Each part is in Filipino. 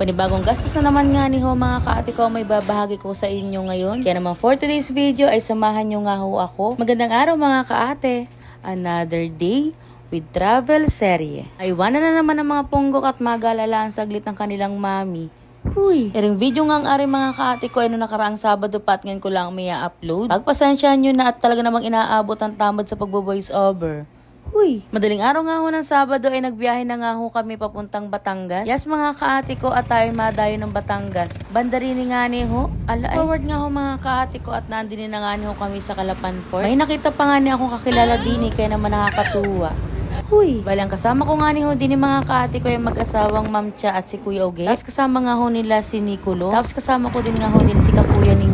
Panibagong gastos na naman nga ni ho mga kaate ko may babahagi ko sa inyo ngayon. Kaya naman for today's video ay samahan nyo nga ho ako. Magandang araw mga kaate. Another day with travel serye. Ay iwanan na naman ng mga punggok at magalalaan saglit ng kanilang mami. Huy. Iring video nga ang ari mga kaate ko ay no nakaraang Sabado pa at ngayon ko lang may upload Pagpasensyahan nyo na at talaga namang inaabot ang tamad sa pagbo-voice over. Huy. Madaling araw nga ho ng Sabado ay nagbiyahe na nga ho kami papuntang Batangas. Yes mga kaate ko at tayo madayo ng Batangas. Bandarini nga ni ho. Ala, forward nga ho mga kaate ko at nandini na nga ni ho kami sa Kalapan Port. May nakita pa nga ni akong kakilala din eh, kaya naman nakakatuwa. Huy. Bali, ang kasama ko nga ni ho din mga kaate ko yung mag-asawang Ma'am Cha at si Kuya Oge. Tapos kasama nga ho nila si Nicolo. Tapos kasama ko din nga ho din si Kakuya ninyo.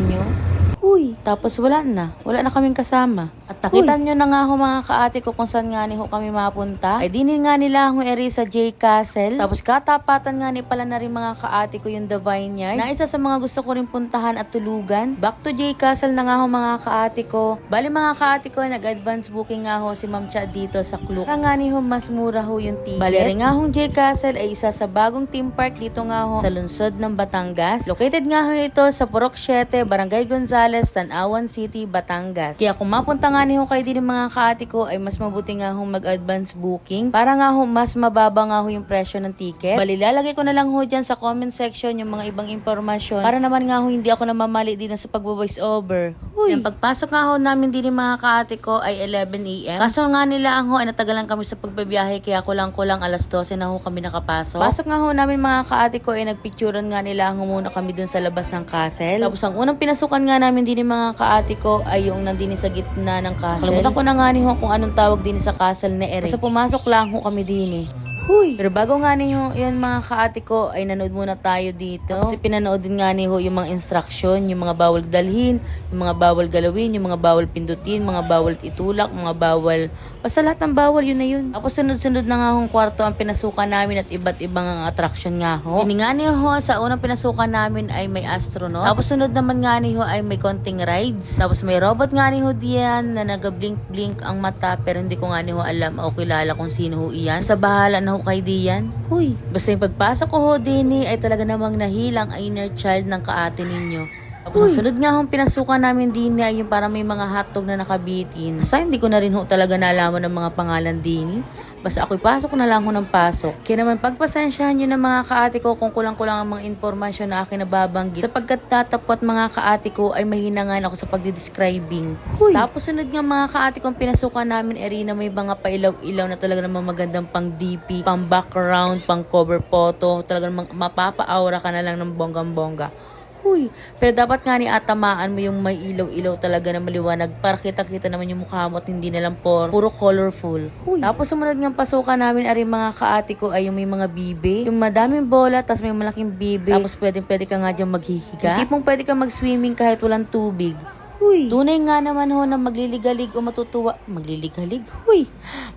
Tapos wala na. Wala na kaming kasama. At nakita nyo na nga ho mga kaate ko kung saan nga ni ho kami mapunta. Ay dinin nga nila ang eri sa J Castle. Tapos katapatan nga ni pala na rin mga kaate ko yung The Vineyard. Na isa sa mga gusto ko rin puntahan at tulugan. Back to J Castle na nga ho mga kaate ko. Bali mga kaate ko nag-advance booking nga ho si Ma'am Cha dito sa Klook. Para nga ni ho mas mura ho yung ticket. Bali rin nga ho J Castle ay isa sa bagong theme park dito nga ho sa lungsod ng Batangas. Located nga ho ito sa Purok 7, Barangay Gonzales, Tanawan City, Batangas. Kaya kung mapunta nga ni ho kayo din ng mga kaati ko ay mas mabuti nga ho mag-advance booking para nga ho mas mababa nga ho yung presyo ng ticket. Bali lalagay ko na lang ho dyan sa comment section yung mga ibang impormasyon para naman nga ho hindi ako namamali din sa pagbo-voice over. Huy. Yung pagpasok nga ho namin din ng mga kaati ko ay 11 a.m. Kaso nga nila ang ho ay natagalan kami sa pagbabiyahe kaya kulang-kulang alas 12 na ho kami nakapasok. Pasok nga ho namin mga kaati ko ay nagpicturean nga nila ang muna kami dun sa labas ng castle. Tapos ang unang pinasukan nga namin din ng mga kaati ko ay yung nandini sa gitna ng castle. Kalimutan ko na nga ni ho kung anong tawag din sa castle na ere. Basta pumasok lang ho kami din eh. Huy. Pero bago nga niyo yun mga kaati ko ay nanood muna tayo dito. Kasi pinanood din nga ni ho yung mga instruction, yung mga bawal dalhin, yung mga bawal galawin, yung mga bawal pindutin, mga bawal itulak, mga bawal basta lahat ng bawal yun na yun. Tapos sunod-sunod na nga hong kwarto ang pinasukan namin at iba't ibang ang attraction nga ho. Ini nga ni ho sa unang pinasukan namin ay may astronaut. Tapos sunod naman nga ni ho ay may konting rides. Tapos may robot nga ni ho diyan na nag-blink-blink ang mata pero hindi ko nga ni ho alam o kilala kung sino ho iyan. Sa bahala na ho kay diyan. Huy. Basta yung pagpasok ko ho din eh, ay talaga namang nahilang ang inner child ng kaate ninyo. Tapos ang sunod nga hong pinasukan namin din ay yung parang may mga hotdog na nakabitin. Basta hindi ko na rin ho talaga nalaman ng mga pangalan din. Basta ako'y pasok na lang ho ng pasok. Kaya naman pagpasensyahan nyo ng mga kaate ko kung kulang-kulang ang mga informasyon na akin nababanggit. Sapagkat tatapot mga kaate ko ay mahinangan ako sa pagdidescribing. Tapos sunod nga mga kaate kong pinasukan namin arena may mga pailaw-ilaw na talaga namang magandang pang DP, pang background, pang cover photo. Talaga namang mapapa-aura ka na lang ng bonggang-bongga. Huy. Pero dapat nga ni atamaan mo yung may ilaw-ilaw talaga na maliwanag para kita-kita naman yung mukha mo at hindi na lang por, puro colorful. Huy. Tapos sumunod nga pasukan namin ari mga kaati ko ay yung may mga bibe. Yung madaming bola tapos may malaking bibe. Tapos pwedeng pwede ka nga dyan maghihiga. Yung tipong pwede ka mag-swimming kahit walang tubig. Huy. Tunay nga naman ho na magliligalig o matutuwa. Magliligalig? Huy.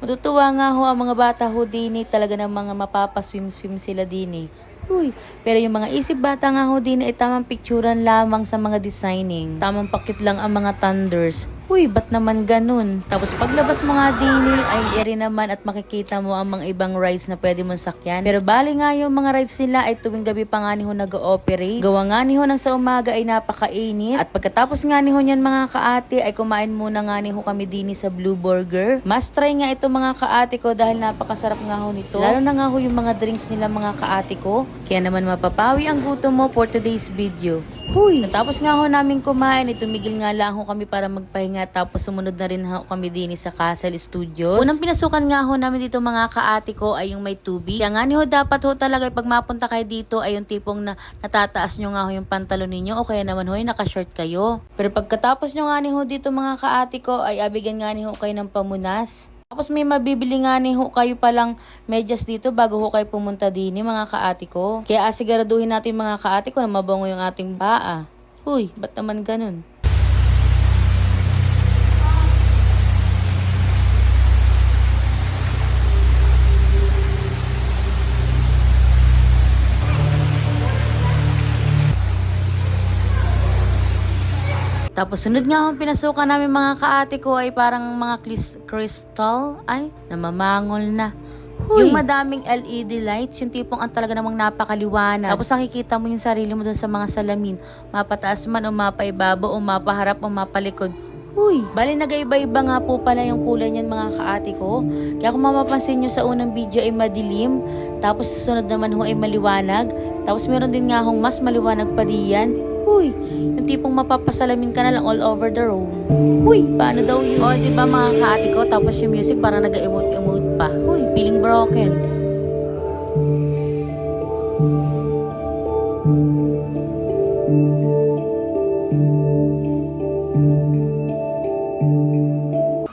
Matutuwa nga ho ang mga bata ho din eh. Talaga ng mga mapapaswim-swim sila din eh. Uy, pero yung mga isip bata nga ho din ay tamang picturean lamang sa mga designing. Tamang pakit lang ang mga thunders. Uy, ba't naman ganun? Tapos paglabas mo nga din eh, ay eri naman at makikita mo ang mga ibang rides na pwede mong sakyan. Pero bali nga yung mga rides nila ay tuwing gabi pa nga ni ho nag-ooperate. Gawa nga ni ho ng sa umaga ay napakainit. At pagkatapos nga ni ho niyan mga kaate ay kumain muna nga ni ho kami din sa Blue Burger. Mas try nga ito mga kaate ko dahil napakasarap nga ho nito. Lalo na nga ho yung mga drinks nila mga kaate ko. Kaya naman mapapawi ang gutom mo for today's video. Huy! Natapos nga ho namin kumain, itumigil nga lang ho kami para magpahinga tapos sumunod na rin ho kami din sa Castle Studios. Unang pinasukan nga ho namin dito mga kaate ko ay yung may tubig. Kaya nga ni ho dapat ho talaga pag mapunta kayo dito ay yung tipong na natataas nyo nga ho yung pantalon ninyo o kaya naman ho ay nakashort kayo. Pero pagkatapos nyo nga ni ho dito mga kaate ko ay abigan nga ni ho kayo ng pamunas. Tapos may mabibili nga ni ho kayo palang medyas dito bago ho kayo pumunta din ni mga kaati ko. Kaya asiguraduhin natin mga kaati ko na mabango yung ating paa. Huy, ba't naman ganun? Tapos sunod nga akong pinasukan namin mga kaate ko ay parang mga crystal ay namamangol na. Yung madaming LED lights, yung tipong ang talaga namang napakaliwanag. Tapos nakikita mo yung sarili mo dun sa mga salamin. Mapataas man o mapaibabaw o mapaharap o mapalikod. Huy, bali nagaiba-iba nga po pala yung kulay niyan mga kaati ko. Kaya kung mapapansin nyo sa unang video ay madilim, tapos sa sunod naman ho ay maliwanag, tapos meron din nga hong mas maliwanag pa diyan. Huy, yung tipong mapapasalamin ka na lang all over the room. Huy, paano daw yun? O, di ba mga kaati ko, tapos yung music parang nag-emote-emote pa. Huy, feeling broken.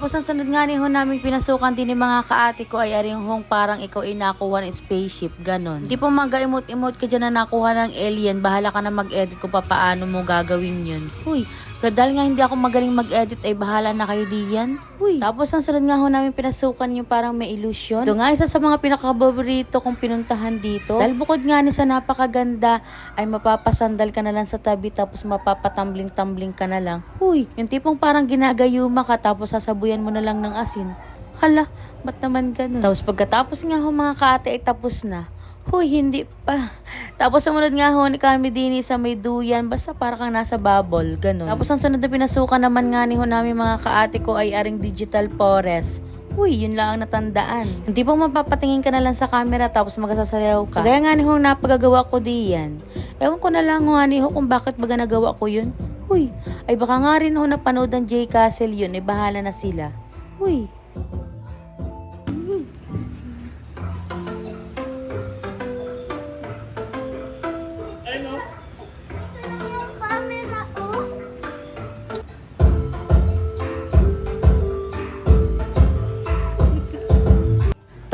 Tapos ang sunod nga ni ho namin pinasukan din ni mga kaati ko ay aring hong parang ikaw ay nakuha ng spaceship, ganon. Di po mag-emote-emote ka dyan na nakuha ng alien, bahala ka na mag-edit kung paano mo gagawin yun. Huy, pero dahil nga hindi ako magaling mag-edit ay bahala na kayo diyan. Huy. Tapos ang sunod nga ho namin pinasukan yung parang may illusion. Ito nga isa sa mga pinakababorito kong pinuntahan dito. Dahil bukod nga ni sa napakaganda ay mapapasandal ka na lang sa tabi tapos mapapatumbling-tumbling ka na lang. Huy, yung tipong parang ginagayuma ka tapos sasabuyan mo na lang ng asin. Hala, ba't naman ganun? Tapos pagkatapos nga ho mga kaate ay tapos na. Huy, hindi pa. Tapos sumunod nga ho ni Carmi Dini sa may duyan, basta para kang nasa bubble, ganun. Tapos ang sunod na pinasukan naman nga ni ho namin mga kaate ko ay aring digital forest. Uy, yun lang ang natandaan. Hindi po mapapatingin ka na lang sa camera tapos magsasayaw ka. Kaya nga ni ho napagagawa ko diyan. Ewan ko na lang nga ni ho kung bakit baga nagawa ko yun. Huy, ay baka nga rin ho napanood ng J Castle yun, eh bahala na sila. Huy,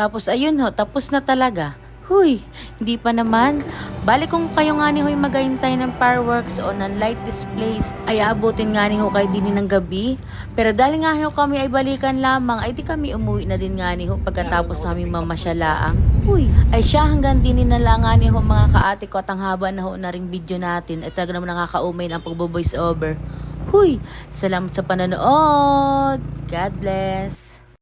Tapos ayun ho, tapos na talaga. Huy, hindi pa naman. Bali kung kayo nga ni ho'y maghahintay ng fireworks o ng light displays, ay abutin nga ni ho kay dini ng gabi. Pero dahil nga ho kami ay balikan lamang, ay di kami umuwi na din nga ni ho pagkatapos namin mamasyalaang. Huy, ay siya hanggang dini na lang nga ni ho mga kaate ko at ang haba na ho na ring video natin. At talaga naman nakakaumay ng pagbo-voice over. Huy, salamat sa panonood. God bless.